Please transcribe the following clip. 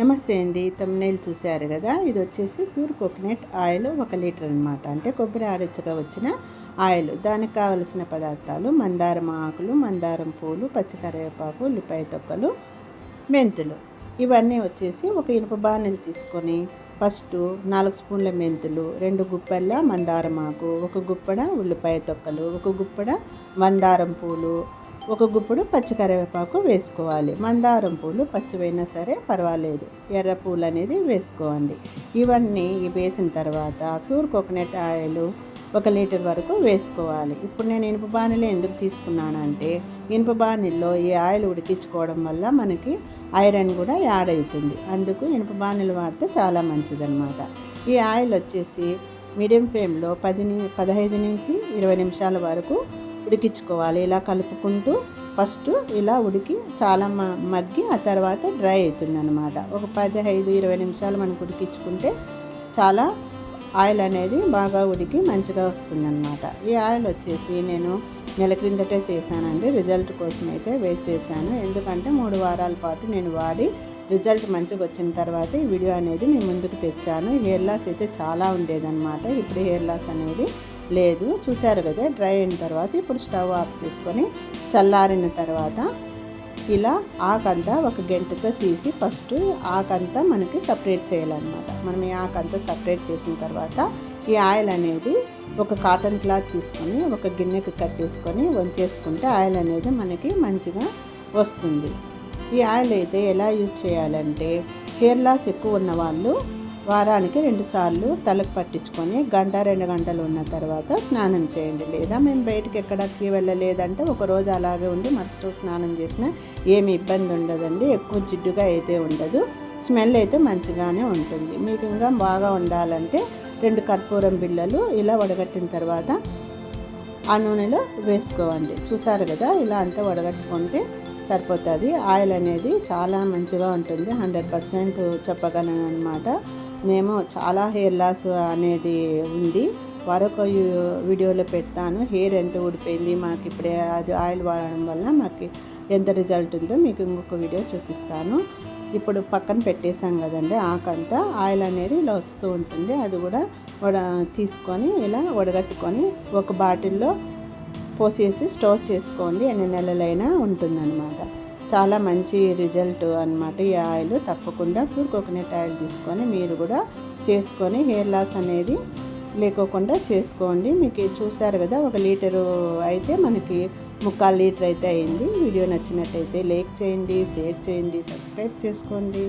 నమస్తే అండి తమ్నేల్ చూశారు కదా? ఇది వచ్చేసి ప్యూర్ కోకోనట్ ఆయిల్ ఒక లీటర్ అనమాట అంటే కొబ్బరి ఆరచ్చగా వచ్చిన ఆయిల్. దానికి కావలసిన పదార్థాలు మందారం ఆకులు మందారం పూలు పచ్చికరివేపాకు ఉల్లిపాయ తొక్కలు మెంతులు. ఇవన్నీ వచ్చేసి ఒక ఇనుప బాణలు తీసుకొని ఫస్ట్ నాలుగు స్పూన్ల మెంతులు రెండు గుప్పెళ్ళ మందారం ఆకు ఒక గుప్పడ ఉల్లిపాయ తొక్కలు ఒక గుప్పడ మందారం పూలు ఒక గుప్పుడు పచ్చికరివేపాకు వేసుకోవాలి. మందారం పూలు పచ్చివైనా సరే పర్వాలేదు. ఎర్ర పూలు అనేది వేసుకోండి. ఇవన్నీ వేసిన తర్వాత ప్యూర్ కోకోనట్ ఆయిల్ ఒక లీటర్ వరకు వేసుకోవాలి. ఇప్పుడు నేను ఇనుప బాణీలో ఎందుకు తీసుకున్నానంటే ఇనుప బాణీల్లో ఈ ఆయిల్ ఉడికించుకోవడం వల్ల మనకి ఐరన్ కూడా యాడ్ అవుతుంది. అందుకు ఇనుప బాణీలు వాడితే చాలా మంచిదన్నమాట. ఈ ఆయిల్ వచ్చేసి మీడియం ఫ్లేమ్లో పది పదహైదు నుంచి ఇరవై నిమిషాల వరకు ఉడికించుకోవాలి. ఇలా కలుపుకుంటూ ఫస్ట్ ఇలా ఉడికి చాలా మగ్గి ఆ తర్వాత డ్రై అవుతుంది అనమాట ఒక పదిహైదు ఇరవై నిమిషాలు మనకు ఉడికించుకుంటే చాలా ఆయిల్ అనేది బాగా ఉడికి మంచిగా వస్తుందన్నమాట. ఈ ఆయిల్ వచ్చేసి నేను నెల క్రిందటే చేశానండి. రిజల్ట్ కోసం అయితే వెయిట్ చేశాను. ఎందుకంటే మూడు వారాల పాటు నేను వాడి రిజల్ట్ మంచిగా వచ్చిన తర్వాత ఈ వీడియో అనేది నేను ముందుకు తెచ్చాను. హెయిర్ లాస్ అయితే చాలా ఉండేదన్నమాట. ఇప్పుడు హెయిర్ లాస్ అనేది లేదు చూశారు కదా డ్రై అయిన తర్వాత ఇప్పుడు స్టవ్ ఆఫ్ చేసుకొని చల్లారిన తర్వాత ఇలా ఆకంతా ఒక గంటతో తీసి ఫస్ట్ ఆకంతా మనకి సపరేట్ చేయాలన్నమాట. మనం ఈ ఆకంతా సపరేట్ చేసిన తర్వాత ఈ ఆయిల్ అనేది ఒక కాటన్ క్లాత్ తీసుకొని ఒక గిన్నెకి కట్టేసుకొని వంచేసుకుంటే ఆయిల్ అనేది మనకి మంచిగా వస్తుంది. ఈ ఆయిల్ అయితే ఎలా యూజ్ చేయాలంటే హెయిర్ లాస్ ఎక్కువ ఉన్న వాళ్ళు వారానికి రెండుసార్లు తలకు పట్టించుకొని గంట రెండు గంటలు ఉన్న తర్వాత స్నానం చేయండి. లేదా మేము బయటికి ఎక్కడికి వెళ్ళలేదంటే ఒక రోజు అలాగే ఉండి మరుసటి స్నానం చేసినా ఏమి ఇబ్బంది ఉండదండి. ఎక్కువ జిడ్డుగా అయితే ఉండదు. స్మెల్ అయితే మంచిగానే ఉంటుంది. మీకు ఇంకా బాగా ఉండాలంటే రెండు కర్పూరం బిళ్ళలు ఇలా వడగట్టిన తర్వాత ఆ నూనెలో వేసుకోవండి చూసారు కదా ఇలా అంతా వడగట్టుకుంటే సరిపోతుంది. ఆయిల్ అనేది చాలా మంచిగా ఉంటుంది. హండ్రెడ్ పర్సెంట్ చెప్పగలను అనమాట మేము చాలా హెయిర్ లాస్ అనేది ఉంది. మరొక వీడియోలో పెడతాను. హెయిర్ ఎంత ఊడిపోయింది మాకు ఇప్పుడే అది ఆయిల్ వాడడం వల్ల మాకు ఎంత రిజల్ట్ ఉందో మీకు ఇంకొక వీడియో చూపిస్తాను. ఇప్పుడు పక్కన పెట్టేశాం కదండి ఆకంతా. ఆయిల్ అనేది ఇలా వస్తూ ఉంటుంది. అది కూడా వడ తీసుకొని ఇలా వడగట్టుకొని ఒక బాటిల్లో పోసేసి స్టోర్ చేసుకోండి. ఎన్ని నెలలైనా ఉంటుందన్నమాట. చాలా మంచి రిజల్ట్ అనమాట ఈ ఆయిల్. తప్పకుండా ప్యూర్ కోకోనట్ ఆయిల్ తీసుకొని మీరు కూడా చేసుకొని హెయిర్ లాస్ అనేది లేకోకుండా చేసుకోండి. మీకు చూసారు కదా ఒక లీటరు అయితే మనకి ముక్కాలు లీటర్ అయితే అయింది. వీడియో నచ్చినట్టయితే లైక్ చేయండి షేర్ చేయండి సబ్స్క్రైబ్ చేసుకోండి.